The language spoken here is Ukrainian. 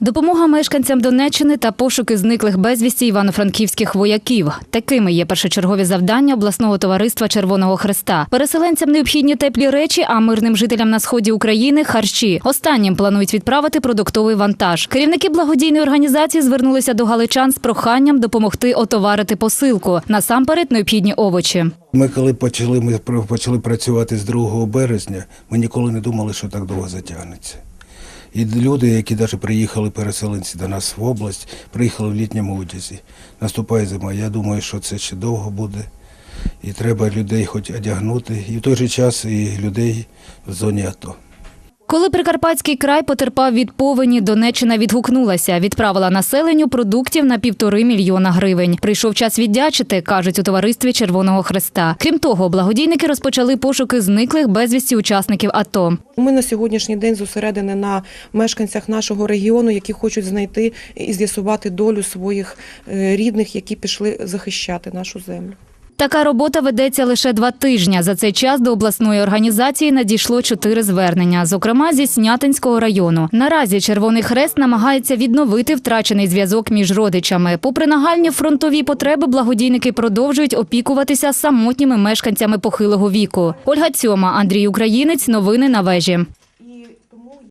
Допомога мешканцям Донеччини та пошуки зниклих безвісті івано-франківських вояків. Такими є першочергові завдання обласного товариства Червоного Хреста. Переселенцям необхідні теплі речі, а мирним жителям на сході України харчі. Останнім планують відправити продуктовий вантаж. Керівники благодійної організації звернулися до галичан з проханням допомогти отоварити посилку. Насамперед необхідні овочі. Ми коли почали, ми почали працювати з 2 березня, ми ніколи не думали, що так довго затягнеться. І люди, які навіть приїхали переселенці до нас в область, приїхали в літньому одязі. Наступає зима. Я думаю, що це ще довго буде. І треба людей хоч одягнути, і в той же час і людей в зоні АТО. Коли Прикарпатський край потерпав від повені, Донеччина відгукнулася, відправила населенню продуктів на півтори мільйона гривень. Прийшов час віддячити, кажуть у товаристві Червоного Хреста. Крім того, благодійники розпочали пошуки зниклих безвісті учасників АТО. Ми на сьогоднішній день зосередені на мешканцях нашого регіону, які хочуть знайти і з'ясувати долю своїх е, рідних, які пішли захищати нашу землю. Така робота ведеться лише два тижні. За цей час до обласної організації надійшло чотири звернення, зокрема зі Снятинського району. Наразі Червоний Хрест намагається відновити втрачений зв'язок між родичами. Попри нагальні фронтові потреби, благодійники продовжують опікуватися самотніми мешканцями похилого віку. Ольга Цьома, Андрій Українець. Новини на вежі.